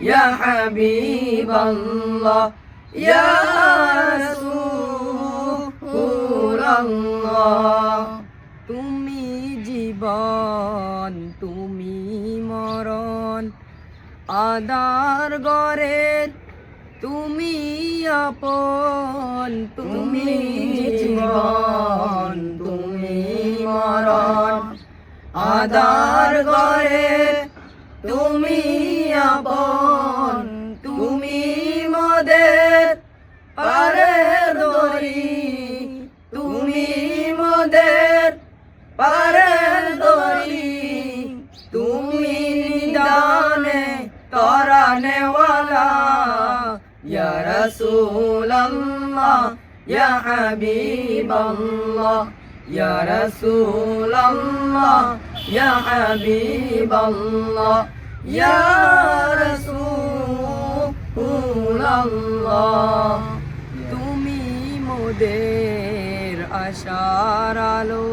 ইয়া রাসূলাল্লাহ ইয়া হাবিবাল্লাহ ইয়া রাসূলাল্লাহ তুমি জীবন তুমি মরণ আদার গরের তুমি আপন তুমি জীবন তুমি মরণ আদার গরে তুমি আপন। পারে দরি তুমি নিদানে তরানে ওয়ালা ইয়া রাসূলুল্লাহ, ইয়া হাবিবাল্লাহ, ইয়া রাসূলুল্লাহ, ইয়া হাবিবাল্লাহ, ইয়া রাসূলুল্লাহ। তুমি মোদের আশার আলো।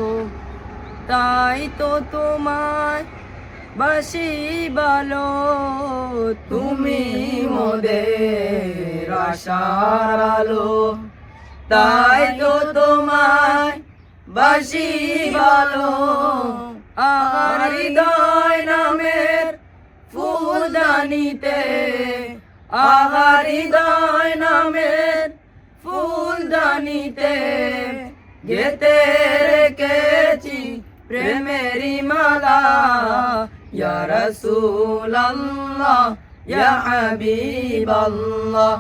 তাই তো তোমায় বাসি ভালো তুমি মোদের আশার আলো। তাই তো তোমায় বাসি ভালো আর হৃদয় নামের ফুলদানিতে আহার নামের ফুলদানিতে গেতে রেখেছি প্রেমেরি মালা, ইয়া রাসূলুল্লাহ, ইয়া হাবিবাল্লাহ,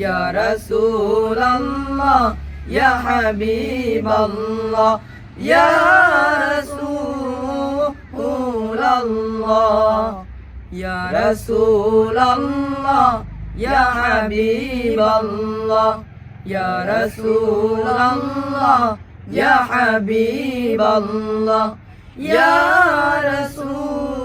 ইয়া রাসূলুল্লাহ, ইয়া হাবিবাল্লাহ, ইয়া রাসূলুল্লাহ ইয়া রাসূলুল্লাহ, ইয়া হাবিবাল্লাহ, ইয়া রাসূলুল্লাহ ইয়া হাবিবাল্লাহ ইয়া রাসূলুল্লাহ